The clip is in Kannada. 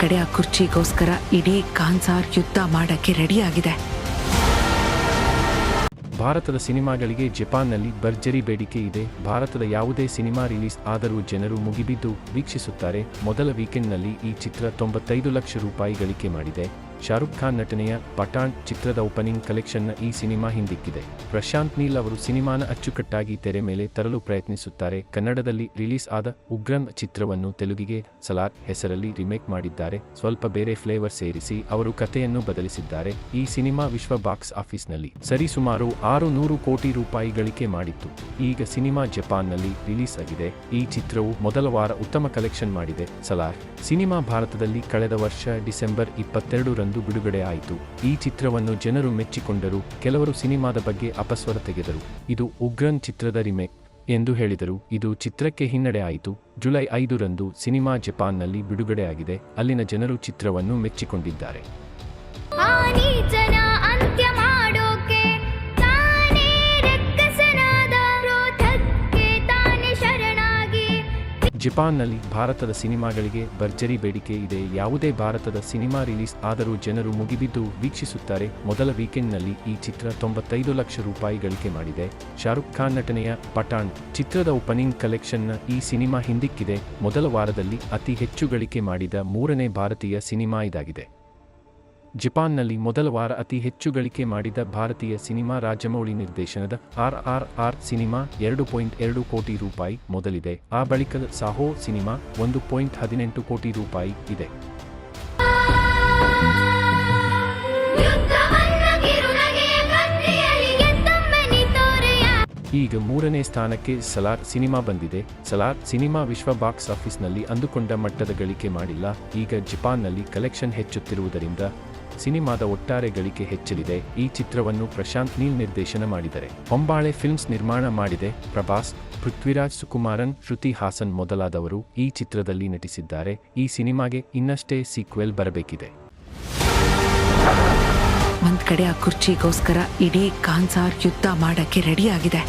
ಕಡೆ ಆ ಕುರ್ಚಿಗೋಸ್ಕರ ಇಡೀ ಕಾನ್ಸಾರ್ ಯುದ್ಧ ಮಾಡಕ್ಕೆ ರೆಡಿಯಾಗಿದೆ. ಭಾರತದ ಸಿನಿಮಾಗಳಿಗೆ ಜಪಾನ್ನಲ್ಲಿ ಭರ್ಜರಿ ಬೇಡಿಕೆ ಇದೆ. ಭಾರತದ ಯಾವುದೇ ಸಿನಿಮಾ ರಿಲೀಸ್ ಆದರೂ ಜನರು ಮುಗಿಬಿದ್ದು ವೀಕ್ಷಿಸುತ್ತಾರೆ. ಮೊದಲ ವೀಕೆಂಡ್ನಲ್ಲಿ ಈ ಚಿತ್ರ ತೊಂಬತ್ತೈದು ಲಕ್ಷ ರೂಪಾಯಿ ಗಳಿಕೆ ಮಾಡಿದೆ. ಶಾರುಖ್ ಖಾನ್ ನಟನೆಯ ಪಠಾಣ್ ಚಿತ್ರದ ಓಪನಿಂಗ್ ಕಲೆಕ್ಷನ್ನ ಈ ಸಿನಿಮಾ ಹಿಂದಿಕ್ಕಿದೆ. ಪ್ರಶಾಂತ್ ನೀಲ್ ಅವರು ಸಿನಿಮಾನ ಅಚ್ಚುಕಟ್ಟಾಗಿ ತೆರೆ ಮೇಲೆ ತರಲು ಪ್ರಯತ್ನಿಸುತ್ತಾರೆ. ಕನ್ನಡದಲ್ಲಿ ರಿಲೀಸ್ ಆದ ಉಗ್ರನ್ ಚಿತ್ರವನ್ನು ತೆಲುಗಿಗೆ ಸಲಾರ್ ಹೆಸರಲ್ಲಿ ರಿಮೇಕ್ ಮಾಡಿದ್ದಾರೆ. ಸ್ವಲ್ಪ ಬೇರೆ ಫ್ಲೇವರ್ ಸೇರಿಸಿ ಅವರು ಕಥೆಯನ್ನು ಬದಲಿಸಿದ್ದಾರೆ. ಈ ಸಿನಿಮಾ ವಿಶ್ವ ಬಾಕ್ಸ್ ಆಫೀಸ್ನಲ್ಲಿ ಸರಿಸುಮಾರು ಆರು ನೂರು ಕೋಟಿ ರೂಪಾಯಿ ಗಳಿಕೆ ಮಾಡಿತ್ತು. ಈಗ ಸಿನಿಮಾ ಜಪಾನ್ನಲ್ಲಿ ರಿಲೀಸ್ ಆಗಿದೆ. ಈ ಚಿತ್ರವು ಮೊದಲ ವಾರ ಉತ್ತಮ ಕಲೆಕ್ಷನ್ ಮಾಡಿದೆ. ಸಲಾರ್ ಸಿನಿಮಾ ಭಾರತದಲ್ಲಿ ಕಳೆದ ವರ್ಷ ಡಿಸೆಂಬರ್ ಇಪ್ಪತ್ತೆರಡು ರಂದು ಬಿಡುಗಡೆ ಆಯಿತು. ಈ ಚಿತ್ರವನ್ನು ಜನರು ಮೆಚ್ಚಿಕೊಂಡರು, ಕೆಲವರು ಸಿನಿಮಾದ ಬಗ್ಗೆ ಅಪಸ್ವರ ತೆಗೆದರು. ಇದು ಉಗ್ರನ್ ಚಿತ್ರದ ರಿಮೇಕ್ ಎಂದು ಹೇಳಿದರು. ಇದು ಚಿತ್ರಕ್ಕೆ ಹಿನ್ನಡೆ ಆಯಿತು. ಜುಲೈ ಐದರಂದು ಸಿನಿಮಾ ಜಪಾನ್ನಲ್ಲಿ ಬಿಡುಗಡೆಯಾಗಿದೆ. ಅಲ್ಲಿನ ಜನರು ಚಿತ್ರವನ್ನು ಮೆಚ್ಚಿಕೊಂಡಿದ್ದಾರೆ. ಜಪಾನ್ನಲ್ಲಿ ಭಾರತದ ಸಿನಿಮಾಗಳಿಗೆ ಭರ್ಜರಿ ಬೇಡಿಕೆ ಇದೆ. ಯಾವುದೇ ಭಾರತದ ಸಿನಿಮಾ ರಿಲೀಸ್ ಆದರೂ ಜನರು ಮುಗಿಬಿದ್ದು ವೀಕ್ಷಿಸುತ್ತಾರೆ. ಮೊದಲ ವೀಕೆಂಡ್ನಲ್ಲಿ ಈ ಚಿತ್ರ ತೊಂಬತ್ತೈದು ಲಕ್ಷ ರೂಪಾಯಿ ಗಳಿಕೆ ಮಾಡಿದೆ. ಶಾರುಖ್ ಖಾನ್ ನಟನೆಯ ಪಠಾಣ್ ಚಿತ್ರದ ಓಪನಿಂಗ್ ಕಲೆಕ್ಷನ್ನ ಈ ಸಿನಿಮಾ ಹಿಂದಿಕ್ಕಿದೆ. ಮೊದಲ ವಾರದಲ್ಲಿ ಅತಿ ಹೆಚ್ಚು ಗಳಿಕೆ ಮಾಡಿದ ಮೂರನೇ ಭಾರತೀಯ ಸಿನಿಮಾ ಇದಾಗಿದೆ. ಜಪಾನ್ನಲ್ಲಿ ಮೊದಲ ವಾರ ಅತಿ ಹೆಚ್ಚು ಗಳಿಕೆ ಮಾಡಿದ ಭಾರತೀಯ ಸಿನಿಮಾ ರಾಜಮೌಳಿ ನಿರ್ದೇಶನದ ಆರ್ ಆರ್ ಆರ್ ಸಿನಿಮಾ ಎರಡು ಪಾಯಿಂಟ್ ಎರಡು ಕೋಟಿ ರೂಪಾಯಿ ಮೊದಲಿದೆ. ಆ ಬಳಿಕ ಸಾಹೋ ಸಿನಿಮಾ ಒಂದು ಪಾಯಿಂಟ್ ಹದಿನೆಂಟು ಕೋಟಿ ರೂಪಾಯಿ ಇದೆ. ಈಗ ಮೂರನೇ ಸ್ಥಾನಕ್ಕೆ ಸಲಾರ್ ಸಿನಿಮಾ ಬಂದಿದೆ. ಸಲಾರ್ ಸಿನಿಮಾ ವಿಶ್ವ ಬಾಕ್ಸ್ ಆಫೀಸ್ನಲ್ಲಿ ಅಂದುಕೊಂಡ ಮಟ್ಟದ ಗಳಿಕೆ ಮಾಡಿಲ್ಲ. ಈಗ ಜಪಾನ್ನಲ್ಲಿ ಕಲೆಕ್ಷನ್ ಹೆಚ್ಚುತ್ತಿರುವುದರಿಂದ ಸಿನಿಮಾದ ಒಟ್ಟಾರೆ ಗಳಿಕೆ ಹೆಚ್ಚಲಿದೆ. ಈ ಚಿತ್ರವನ್ನು ಪ್ರಶಾಂತ್ ನೀಲ್ ನಿರ್ದೇಶನ ಮಾಡಿದರೆ ಹೊಂಬಾಳೆ ಫಿಲ್ಮ್ಸ್ ನಿರ್ಮಾಣ ಮಾಡಿದೆ. ಪ್ರಭಾಸ್, ಪೃಥ್ವಿರಾಜ್ ಸುಕುಮಾರನ್, ಶ್ರುತಿ ಹಾಸನ್ ಮೊದಲಾದವರು ಈ ಚಿತ್ರದಲ್ಲಿ ನಟಿಸಿದ್ದಾರೆ. ಈ ಸಿನಿಮಾಗೆ ಇನ್ನಷ್ಟೇ ಸೀಕ್ವೆಲ್ ಬರಬೇಕಿದೆ. ಒಂದ್ ಕಡೆ ಆ ಕುರ್ಚಿಗೋಸ್ಕರ ಇಡೀ ಕಾನ್ಸಾರ್ ಯುದ್ಧ ಮಾಡಕ್ಕೆ ರೆಡಿಯಾಗಿದೆ.